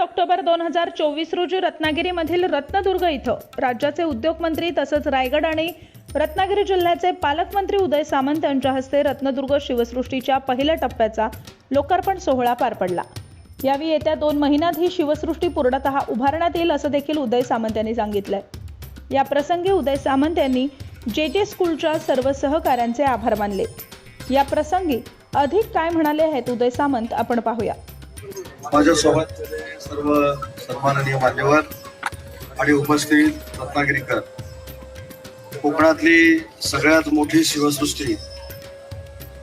October दोन हजार चोवीस रोजी रत्नागिरीमधील रत्नदुर्ग इथं राज्याचे उद्योगमंत्री तसंच रायगड आणि रत्नागिरी जिल्ह्याचे पालकमंत्री उदय सामंत यांच्या हस्ते रत्नदुर्ग शिवसृष्टीच्या पहिल्या टप्प्याचा लोकार्पण सोहळा पार पडला. यावेळी येत्या दोन महिन्यात ही शिवसृष्टी पूर्णतः उभारण्यात येईल असं देखील उदय सामंत यांनी सांगितलंय. या प्रसंगी उदय सामंत यांनी जे जे स्कूलच्या सर्व सहकाऱ्यांचे आभार मानले. या प्रसंगी अधिक काय म्हणाले आहेत उदय सामंत आपण पाहूया. माझ्यासोबत सर्व सन्माननीय मान्यवर आणि उपस्थित रत्नागिरीकर. कोकणातली सगळ्यात मोठी शिवसृष्टी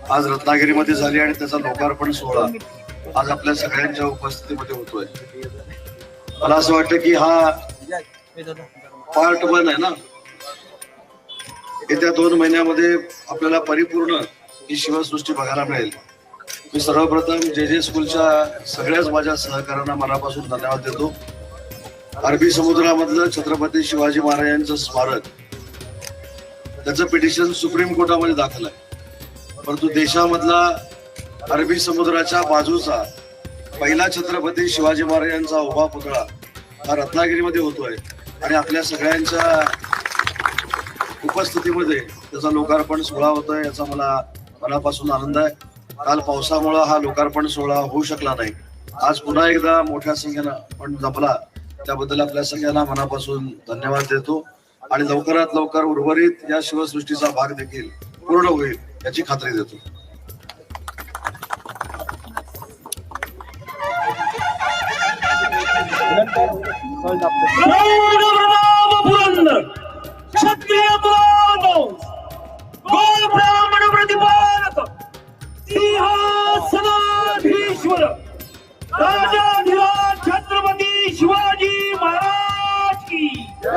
आज रत्नागिरीमध्ये झाली आणि त्याचा लोकार्पण सोहळा आज आपल्या सगळ्यांच्या उपस्थितीमध्ये होतोय. मला असं वाटतं की हा पार्ट वन आहे ना? येत्या दोन महिन्यामध्ये आपल्याला परिपूर्ण ही शिवसृष्टी बघायला मिळेल. मी सर्वप्रथम जे जे स्कूलच्या सगळ्याच माझ्या सहकाऱ्यांना मनापासून धन्यवाद देतो. अरबी समुद्रामधलं छत्रपती शिवाजी महाराजांचं स्मारक त्याचं पिटिशन सुप्रीम कोर्टामध्ये दाखल आहे. परंतु देशामधला अरबी समुद्राच्या बाजूचा पहिला छत्रपती शिवाजी महाराजांचा उभा पुतळा हा रत्नागिरीमध्ये होतोय आणि आपल्या सगळ्यांच्या उपस्थितीमध्ये त्याचा लोकार्पण सोहळा होतोय याचा मला मनापासून आनंद आहे. काल पावसामुळे हा लोकार्पण सोहळा होऊ शकला नाही. आज पुन्हा एकदा मोठ्या संख्येनं पण जमला त्याबद्दल आपल्या सगळ्यांना मनापासून धन्यवाद देतो. आणि लवकरात लवकर उर्वरित या शिवसृष्टीचा भाग देखील पूर्ण होईल याची खात्री देतो. पुरंदर.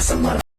yaşasınlar.